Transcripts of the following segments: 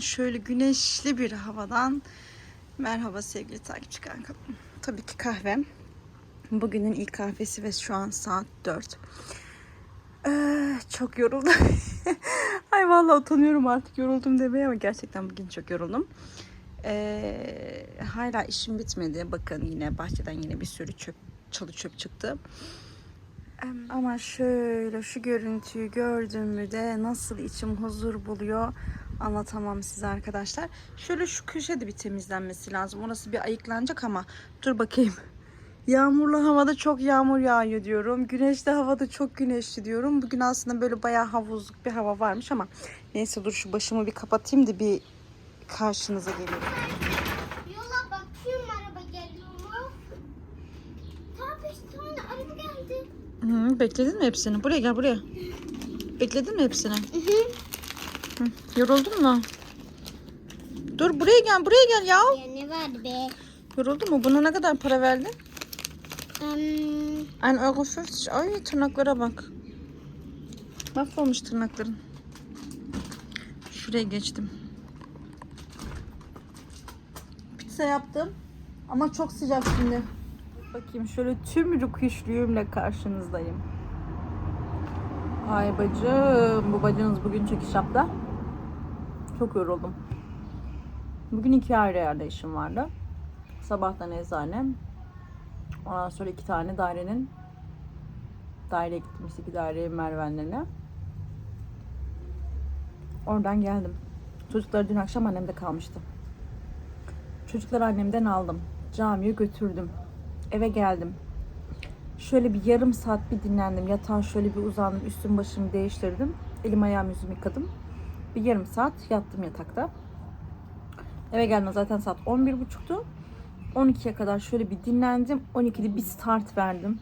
Şöyle güneşli bir havadan merhaba sevgili takipçi kankam. Tabii ki kahvem. Bugünün ilk kahvesi ve şu an saat 4. Ee, çok yoruldum. Ay vallahi utanıyorum artık yoruldum demeye ama gerçekten bugün çok yoruldum. Ee, hala işim bitmedi. Bakın yine bahçeden yine bir sürü çöp, çalı çöp çıktı. Ama şöyle şu görüntüyü gördüğümü de nasıl içim huzur buluyor anlatamam size arkadaşlar. Şöyle şu köşe de bir temizlenmesi lazım. Orası bir ayıklanacak ama dur bakayım. Yağmurlu havada çok yağmur yağıyor diyorum. Güneşli havada çok güneşli diyorum. Bugün aslında böyle bayağı havuzluk bir hava varmış ama neyse dur şu başımı bir kapatayım da bir karşınıza geleyim. Yola bakıyorum araba geliyor mu? Beş tane araba geldi. Hı, bekledin mi hepsini? Buraya gel buraya. Bekledin mi hepsini? Hı, yoruldun mu? Dur buraya gel buraya gel ya. Ya ne var be? Yoruldun mu? Buna ne kadar para verdin? Um, 1 euro 50. Ay tırnaklara bak. Mahvolmuş tırnakların. Şuraya geçtim. Pizza yaptım. Ama çok sıcak şimdi. Bakayım şöyle tüm rüküşlüğümle karşınızdayım. Ay bacım. Bu bacınız bugün çekiş yaptı. Çok yoruldum. Bugün iki ayrı yerde işim vardı. Sabahtan eczane. Ondan sonra iki tane dairenin daireye gittim. iki daireye mervenlerine. Oradan geldim. Çocuklar dün akşam annemde kalmıştı. Çocukları annemden aldım. Camiye götürdüm. Eve geldim. Şöyle bir yarım saat bir dinlendim. Yatağa şöyle bir uzandım. Üstüm başımı değiştirdim. Elim ayağım yüzümü yıkadım. Bir yarım saat yattım yatakta. Eve geldim zaten saat 11.30'tu. 12'ye kadar şöyle bir dinlendim. 12'de bir start verdim.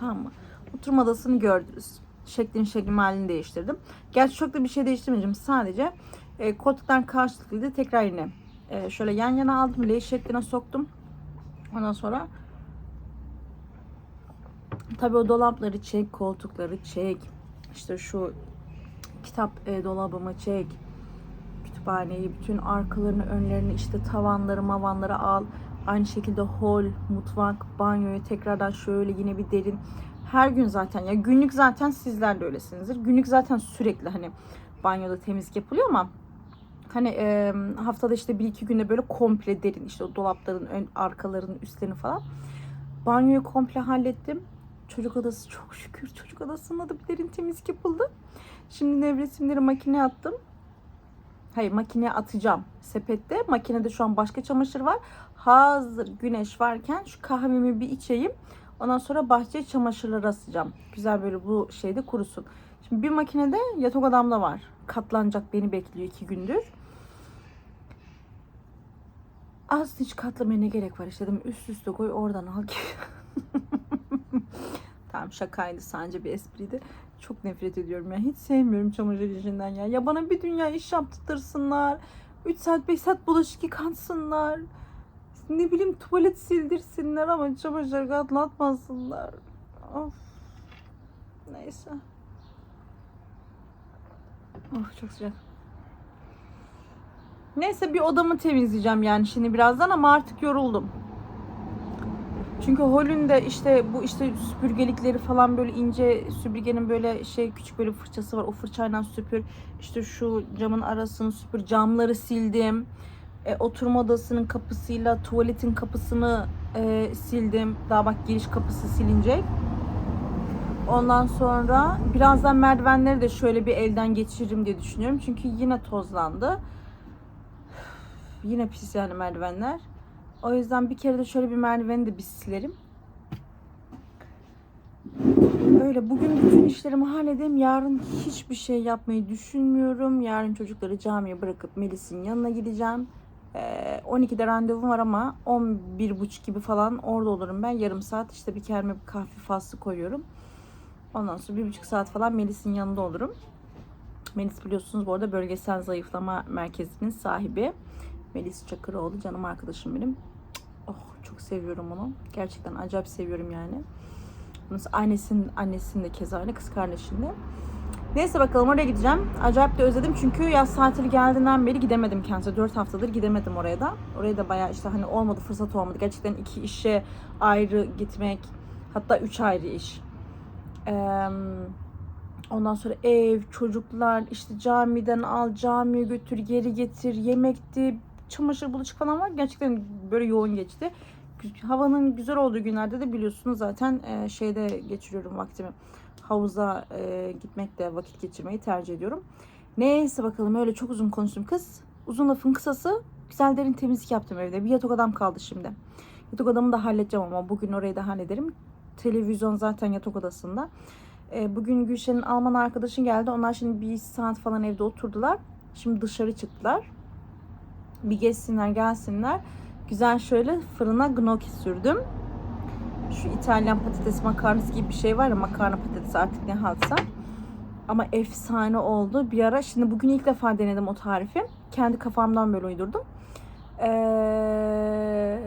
Tamam mı? Oturma odasını gördünüz. Şeklin şeklin halini değiştirdim. Gerçi çok da bir şey değiştirmeyeceğim. Sadece e, koltuktan karşılıklıydı. Tekrar yine e, şöyle yan yana aldım. L şekline soktum. Ondan sonra tabii o dolapları çek, koltukları çek. İşte şu kitap e, dolabımı çek. Kütüphaneyi, bütün arkalarını, önlerini, işte tavanları, mavanları al. Aynı şekilde hol, mutfak, banyoyu tekrardan şöyle yine bir derin. Her gün zaten ya günlük zaten sizler de öylesinizdir. Günlük zaten sürekli hani banyoda temizlik yapılıyor ama hani e, haftada işte bir iki günde böyle komple derin işte o dolapların ön arkalarının üstlerini falan. Banyoyu komple hallettim. Çocuk odası çok şükür çocuk odasında da bir derin temizlik yapıldı. Şimdi nevresimleri makineye attım. Hayır makineye atacağım sepette. Makinede şu an başka çamaşır var. Hazır güneş varken şu kahvemi bir içeyim. Ondan sonra bahçeye çamaşırları asacağım. Güzel böyle bu şeyde kurusun. Şimdi bir makinede yatak odamda var. Katlanacak beni bekliyor iki gündür. Az hiç katlamaya ne gerek var işte dedim üst üste koy oradan al ki. tamam şakaydı sadece bir espriydi. Çok nefret ediyorum ya. Hiç sevmiyorum çamaşır işinden ya. Ya bana bir dünya iş yaptırtırsınlar. 3 saat 5 saat bulaşık yıkansınlar. Ne bileyim tuvalet sildirsinler ama çamaşır katlatmasınlar. Of. Neyse. Of çok sıcak. Neyse bir odamı temizleyeceğim yani şimdi birazdan ama artık yoruldum. Çünkü holünde işte bu işte süpürgelikleri falan böyle ince süpürgenin böyle şey küçük böyle fırçası var. O fırçayla süpür. İşte şu camın arasını süpür. Camları sildim. E, oturma odasının kapısıyla tuvaletin kapısını e, sildim. Daha bak giriş kapısı silinecek. Ondan sonra birazdan merdivenleri de şöyle bir elden geçiririm diye düşünüyorum. Çünkü yine tozlandı. Yine pis yani merdivenler. O yüzden bir kere de şöyle bir merdiveni de bir silerim. Öyle bugün bütün işlerimi halledeyim. Yarın hiçbir şey yapmayı düşünmüyorum. Yarın çocukları camiye bırakıp Melis'in yanına gideceğim. Ee, 12'de randevum var ama 11.30 gibi falan orada olurum ben. Yarım saat işte bir kendime bir kahve faslı koyuyorum. Ondan sonra bir buçuk saat falan Melis'in yanında olurum. Melis biliyorsunuz bu arada bölgesel zayıflama merkezinin sahibi. Melis Çakıroğlu canım arkadaşım benim. Oh çok seviyorum onu. Gerçekten acayip seviyorum yani. Mesela annesinin annesinin de keza öyle kız kardeşinde. Neyse bakalım oraya gideceğim. Acayip de özledim çünkü yaz tatili geldiğinden beri gidemedim kendisi. 4 haftadır gidemedim oraya da. Oraya da bayağı işte hani olmadı fırsat olmadı. Gerçekten iki işe ayrı gitmek. Hatta üç ayrı iş. Eee, ondan sonra ev, çocuklar, işte camiden al, camiye götür, geri getir, yemekti, çamaşır, bulaşık falan var. Gerçekten böyle yoğun geçti. Havanın güzel olduğu günlerde de biliyorsunuz zaten eee, şeyde geçiriyorum vaktimi havuza e, gitmekle vakit geçirmeyi tercih ediyorum. Neyse bakalım öyle çok uzun konuştum kız. Uzun lafın kısası güzel derin temizlik yaptım evde. Bir yatak odam kaldı şimdi. Yatak odamı da halledeceğim ama bugün orayı da hallederim. Televizyon zaten yatak odasında. E, bugün Gülşen'in Alman arkadaşı geldi. Onlar şimdi bir saat falan evde oturdular. Şimdi dışarı çıktılar. Bir geçsinler gelsinler. Güzel şöyle fırına gnocchi sürdüm şu İtalyan patates makarnası gibi bir şey var ya makarna patatesi artık ne halsa. Ama efsane oldu. Bir ara şimdi bugün ilk defa denedim o tarifi. Kendi kafamdan böyle uydurdum. Ee,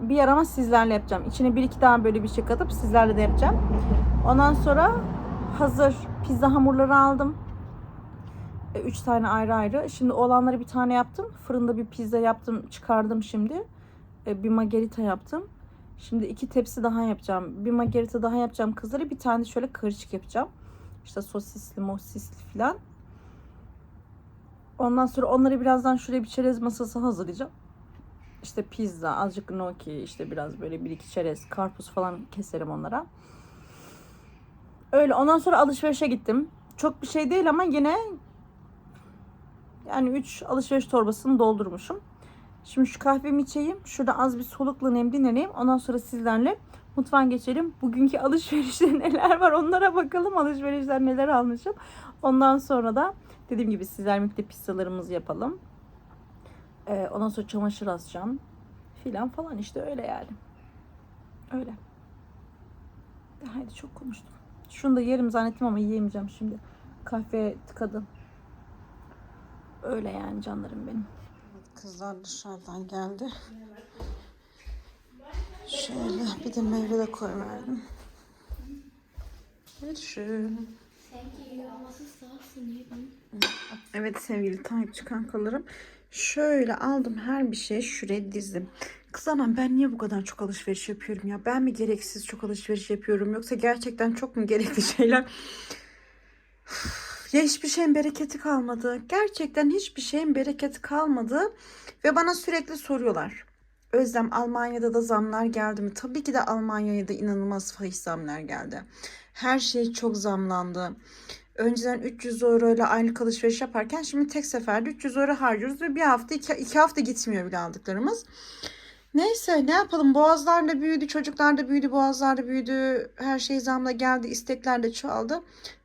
bir ara ama sizlerle yapacağım. İçine bir iki tane böyle bir şey katıp sizlerle de yapacağım. Ondan sonra hazır pizza hamurları aldım. Ee, Üç tane ayrı ayrı. Şimdi olanları bir tane yaptım. Fırında bir pizza yaptım. Çıkardım şimdi. Ee, Bir margarita yaptım. Şimdi iki tepsi daha yapacağım. Bir margarita daha yapacağım kızları. Bir tane şöyle karışık yapacağım. İşte sosisli, mosisli falan. Ondan sonra onları birazdan şuraya bir çerez masası hazırlayacağım. İşte pizza, azıcık gnocchi, işte biraz böyle bir iki çerez, karpuz falan keserim onlara. Öyle. Ondan sonra alışverişe gittim. Çok bir şey değil ama yine yani 3 alışveriş torbasını doldurmuşum. Şimdi şu kahvemi içeyim. Şurada az bir soluklanayım, dinleneyim. Ondan sonra sizlerle mutfağa geçelim. Bugünkü alışverişte neler var onlara bakalım. Alışverişler neler almışım. Ondan sonra da dediğim gibi sizlerle birlikte pizzalarımızı yapalım. Ee, ondan sonra çamaşır asacağım. Filan falan işte öyle yani. Öyle. Haydi çok konuştum. Şunu da yerim zannettim ama yiyemeyeceğim şimdi. Kahve tıkadım. Öyle yani canlarım benim. Kızlar dışarıdan geldi. Şöyle bir de meyve de koyverdim. Görüşürüz. Evet sevgili takipçi kankalarım. Şöyle aldım her bir şey şuraya dizdim. Kız anam ben niye bu kadar çok alışveriş yapıyorum ya? Ben mi gereksiz çok alışveriş yapıyorum yoksa gerçekten çok mu gerekli şeyler? Ya hiçbir şeyin bereketi kalmadı. Gerçekten hiçbir şeyin bereketi kalmadı. Ve bana sürekli soruyorlar. Özlem Almanya'da da zamlar geldi mi? Tabii ki de Almanya'ya da inanılmaz fahiş zamlar geldi. Her şey çok zamlandı. Önceden 300 euro ile aylık alışveriş yaparken şimdi tek seferde 300 euro harcıyoruz ve bir hafta iki, iki hafta gitmiyor bile aldıklarımız. Neyse ne yapalım boğazlar da büyüdü, çocuklar da büyüdü, boğazlar da büyüdü. Her şey zamla geldi, istekler de çoğaldı.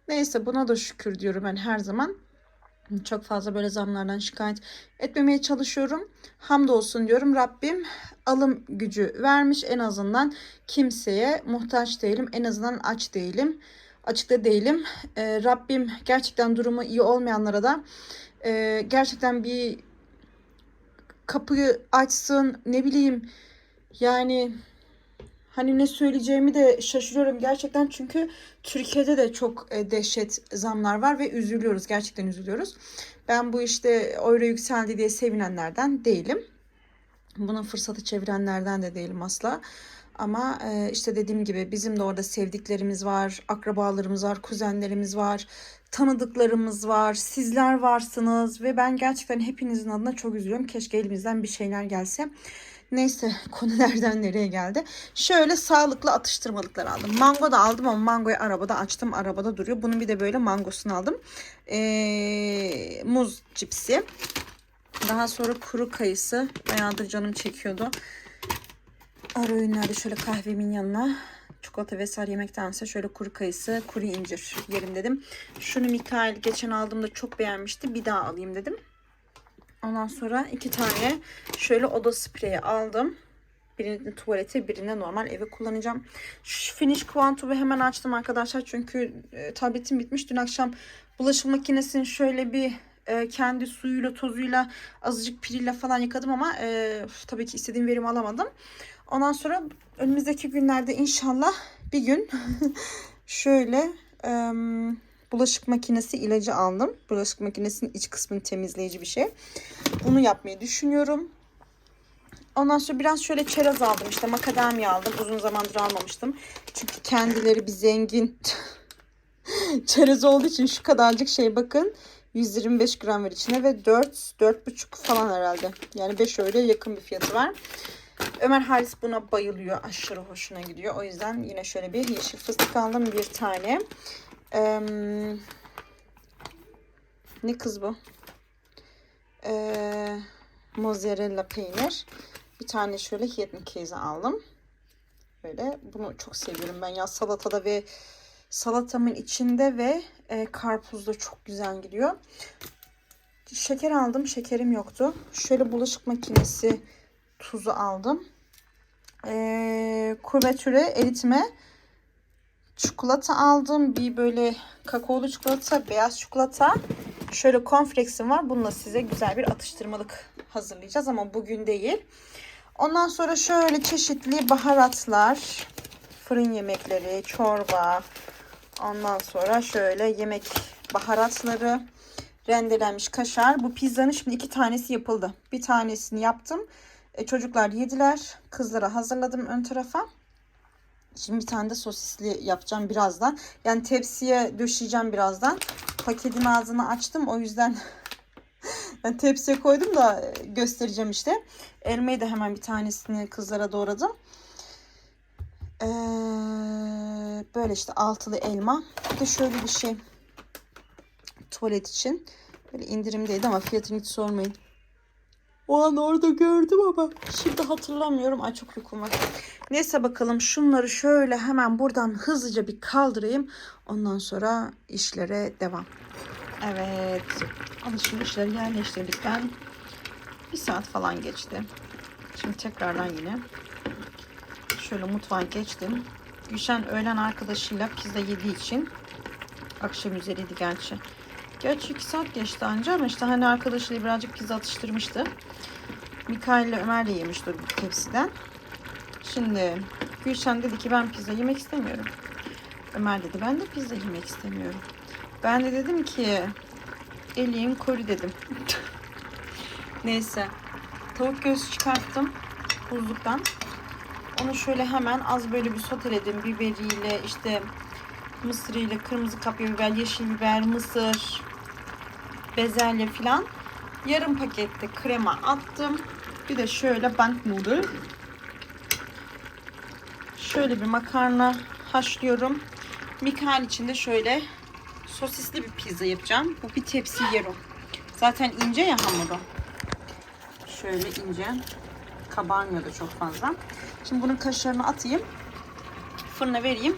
Neyse buna da şükür diyorum ben her zaman. Çok fazla böyle zamlardan şikayet etmemeye çalışıyorum. Hamdolsun diyorum Rabbim alım gücü vermiş en azından kimseye muhtaç değilim. En azından aç değilim. Açıkta değilim. Ee, Rabbim gerçekten durumu iyi olmayanlara da e, gerçekten bir kapıyı açsın ne bileyim yani Hani ne söyleyeceğimi de şaşırıyorum gerçekten çünkü Türkiye'de de çok e, dehşet zamlar var ve üzülüyoruz. Gerçekten üzülüyoruz. Ben bu işte euro yükseldi diye sevinenlerden değilim. Bunu fırsatı çevirenlerden de değilim asla. Ama e, işte dediğim gibi bizim de orada sevdiklerimiz var, akrabalarımız var, kuzenlerimiz var, tanıdıklarımız var, sizler varsınız ve ben gerçekten hepinizin adına çok üzülüyorum. Keşke elimizden bir şeyler gelse. Neyse konu nereden nereye geldi. Şöyle sağlıklı atıştırmalıklar aldım. Mango da aldım ama mangoyu arabada açtım. Arabada duruyor. Bunun bir de böyle mangosunu aldım. Ee, muz cipsi. Daha sonra kuru kayısı. Bayağıdır canım çekiyordu. Ara öğünlerde şöyle kahvemin yanına çikolata vesaire yemektense şöyle kuru kayısı, kuru incir yerim dedim. Şunu Mikael geçen aldığımda çok beğenmişti. Bir daha alayım dedim. Ondan sonra iki tane şöyle oda spreyi aldım. Birini tuvalete, birini normal eve kullanacağım. Şu Finish Quantum'u hemen açtım arkadaşlar. Çünkü e, tabletim bitmiş. Dün akşam bulaşık makinesini şöyle bir e, kendi suyuyla, tozuyla, azıcık piriyle falan yıkadım ama e, tabii ki istediğim verimi alamadım. Ondan sonra önümüzdeki günlerde inşallah bir gün şöyle e, bulaşık makinesi ilacı aldım. Bulaşık makinesinin iç kısmını temizleyici bir şey. Bunu yapmayı düşünüyorum. Ondan sonra biraz şöyle çerez aldım. İşte makadamya aldım. Uzun zamandır almamıştım. Çünkü kendileri bir zengin çerez olduğu için şu kadarcık şey bakın. 125 gram var içine ve 4 4,5 falan herhalde. Yani 5 öyle yakın bir fiyatı var. Ömer Halis buna bayılıyor. Aşırı hoşuna gidiyor. O yüzden yine şöyle bir yeşil fıstık aldım. Bir tane. Ee, ne kız bu? Ee, mozzarella peynir. Bir tane şöyle hiyetli keyze aldım. Böyle bunu çok seviyorum ben ya salatada ve salatamın içinde ve e, karpuzda çok güzel gidiyor. Şeker aldım. Şekerim yoktu. Şöyle bulaşık makinesi tuzu aldım. E, kuvertüre eritme çikolata aldım. Bir böyle kakaolu çikolata, beyaz çikolata. Şöyle cornflakes'im var. Bununla size güzel bir atıştırmalık hazırlayacağız ama bugün değil. Ondan sonra şöyle çeşitli baharatlar, fırın yemekleri, çorba, ondan sonra şöyle yemek baharatları, rendelenmiş kaşar. Bu pizzanın şimdi iki tanesi yapıldı. Bir tanesini yaptım. E, çocuklar yediler. Kızlara hazırladım ön tarafa. Şimdi bir tane de sosisli yapacağım birazdan. Yani tepsiye döşeyeceğim birazdan. Paketin ağzını açtım. O yüzden ben tepsiye koydum da göstereceğim işte. Elmayı da hemen bir tanesini kızlara doğradım. Ee, böyle işte altılı elma. Bir de şöyle bir şey. Tuvalet için. Böyle indirimdeydi ama fiyatını hiç sormayın. O an orada gördüm ama şimdi hatırlamıyorum. Ay çok uykum var. Neyse bakalım şunları şöyle hemen buradan hızlıca bir kaldırayım. Ondan sonra işlere devam. Evet. Alışverişleri yerleştirdikten bir saat falan geçti. Şimdi tekrardan yine şöyle mutfağa geçtim. Gülşen öğlen arkadaşıyla pizza yediği için akşam üzeriydi gerçi. Gerçi 2 saat geçti anca ama işte hani arkadaşıyla birazcık pizza atıştırmıştı. Mikail ile Ömer de yemişti o tepsiden. Şimdi Gülşen dedi ki ben pizza yemek istemiyorum. Ömer dedi ben de pizza yemek istemiyorum. Ben de dedim ki eleyim kori dedim. Neyse. Tavuk göğsü çıkarttım buzluktan. Onu şöyle hemen az böyle bir soteledim. Biberiyle işte mısırıyla, kırmızı kapya biber, yeşil biber, mısır, bezelye filan. Yarım pakette krema attım. Bir de şöyle bank noodle. Şöyle bir makarna haşlıyorum. Mikael için de şöyle sosisli bir pizza yapacağım. Bu bir tepsi yer o. Zaten ince ya hamuru. Şöyle ince. Kabarmıyor da çok fazla. Şimdi bunun kaşarını atayım. Fırına vereyim.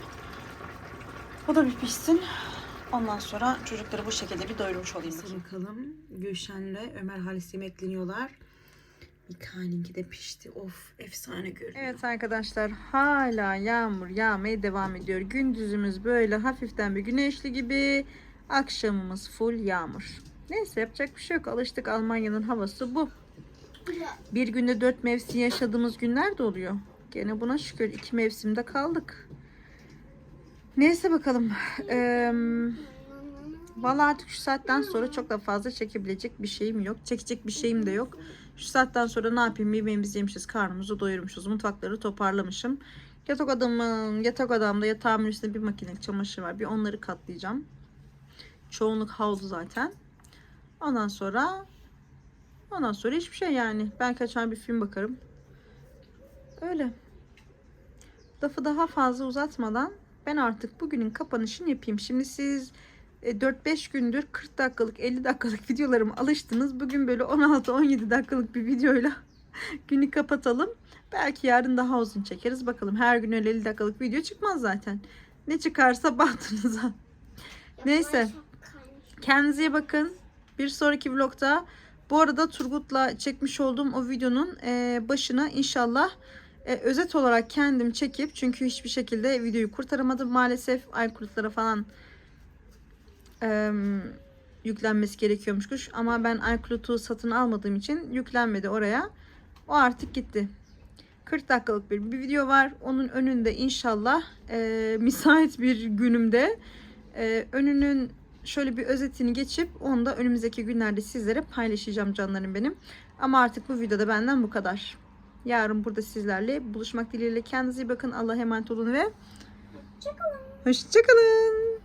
Bu da bir pişsin. Ondan sonra çocukları bu şekilde bir doyurmuş olayım. bakalım. Gülşen'le Ömer Halis yemekleniyorlar. Mikail'inki de pişti. Of efsane görünüyor. Evet arkadaşlar hala yağmur yağmaya devam ediyor. Gündüzümüz böyle hafiften bir güneşli gibi. Akşamımız full yağmur. Neyse yapacak bir şey yok. Alıştık Almanya'nın havası bu. Bir günde dört mevsim yaşadığımız günler de oluyor. Gene buna şükür iki mevsimde kaldık. Neyse bakalım. Eee Vallahi artık şu saatten sonra çok da fazla çekebilecek bir şeyim yok. Çekecek bir şeyim de yok. Şu saatten sonra ne yapayım? Yemeğimizi yemişiz, karnımızı doyurmuşuz, mutfakları toparlamışım. Yatak odamın, yatak odamda yatağımın üstünde bir makinelik çamaşır var. Bir onları katlayacağım. Çoğunluk havlu zaten. Ondan sonra ondan sonra hiçbir şey yani. Ben kaçan bir film bakarım. Öyle. Lafı daha fazla uzatmadan ben artık bugünün kapanışını yapayım. Şimdi siz e, 4-5 gündür 40 dakikalık 50 dakikalık videolarıma alıştınız. Bugün böyle 16-17 dakikalık bir videoyla günü kapatalım. Belki yarın daha uzun çekeriz. Bakalım her gün öyle 50 dakikalık video çıkmaz zaten. Ne çıkarsa bahtınıza. Neyse. Kendinize bakın. Bir sonraki vlogda bu arada Turgut'la çekmiş olduğum o videonun e, başına inşallah e, özet olarak kendim çekip çünkü hiçbir şekilde videoyu kurtaramadım maalesef iCloud'lara falan e, yüklenmesi gerekiyormuş ama ben iCloud'u satın almadığım için yüklenmedi oraya. O artık gitti. 40 dakikalık bir, bir video var. Onun önünde inşallah e, müsait bir günümde e, önünün şöyle bir özetini geçip onu da önümüzdeki günlerde sizlere paylaşacağım canlarım benim. Ama artık bu videoda benden bu kadar. Yarın burada sizlerle buluşmak dileğiyle kendinize iyi bakın. Allah'a emanet olun ve Çıkalım. hoşçakalın.